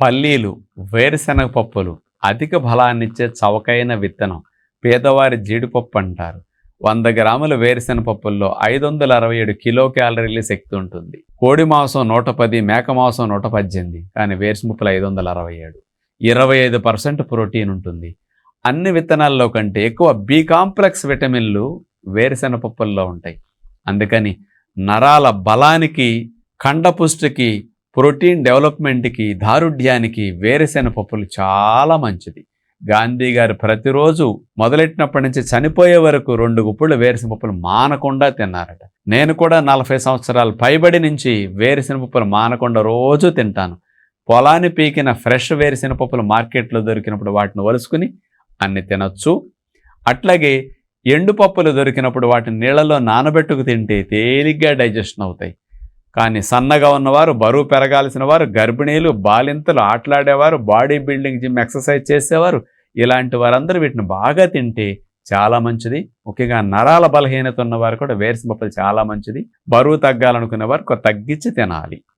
పల్లీలు వేరుశనగ పప్పులు అధిక బలాన్నిచ్చే చవకైన విత్తనం పేదవారి జీడిపప్పు అంటారు. వంద గ్రాముల వేరుశెనగ పప్పుల్లో ఐదు వందల అరవై ఏడు కిలో క్యాలరీల శక్తి ఉంటుంది. కోడి మాంసం నూట పది మేక మాంసం నూట పద్దెనిమిది కానీ వేరుశముప్పులు ఐదు వందల అరవై ఏడు. ఇరవై ఐదు పర్సెంట్ ప్రోటీన్ ఉంటుంది. అన్ని విత్తనాల్లో కంటే ఎక్కువ బి కాంప్లెక్స్ విటమిన్లు వేరుశెనగ పప్పుల్లో ఉంటాయి. అందుకని నరాల బలానికి కండపుష్టికి ప్రోటీన్ డెవలప్మెంట్కి దారుఢ్యానికి వేరుశెన పప్పులు చాలా మంచిది. గాంధీ గారు ప్రతిరోజు మొదలెట్టినప్పటి నుంచి చనిపోయే వరకు రెండు గుప్పుళ్ళు వేరుశెనపప్పులు మానకుండా తిన్నారట. నేను కూడా నలభై సంవత్సరాలు పైబడి నుంచి వేరుశెనగ పప్పులు మానకుండా రోజు తింటాను. పొలాన్ని పీకిన ఫ్రెష్ వేరుశెనపప్పులు మార్కెట్లో దొరికినప్పుడు వాటిని వలుసుకుని అన్ని తినొచ్చు. అట్లాగే ఎండు పప్పులు దొరికినప్పుడు వాటిని నీళ్ళలో నానబెట్టుకు తింటే తేలిగ్గా డైజెషన్ అవుతాయి. కానీ సన్నగా ఉన్నవారు బరువు పెరగాల్సిన వారు గర్భిణీలు బాలింతలు ఆటలాడేవారు బాడీ బిల్డింగ్ జిమ్ ఎక్సర్సైజ్ చేసేవారు ఇలాంటి వారందరూ వీటిని బాగా తింటే చాలా మంచిది. ముఖ్యంగా నరాల బలహీనత ఉన్నవారు కూడా వేరుసపప్పులు చాలా మంచిది. బరువు తగ్గాలనుకునే వారు తగ్గించి తినాలి.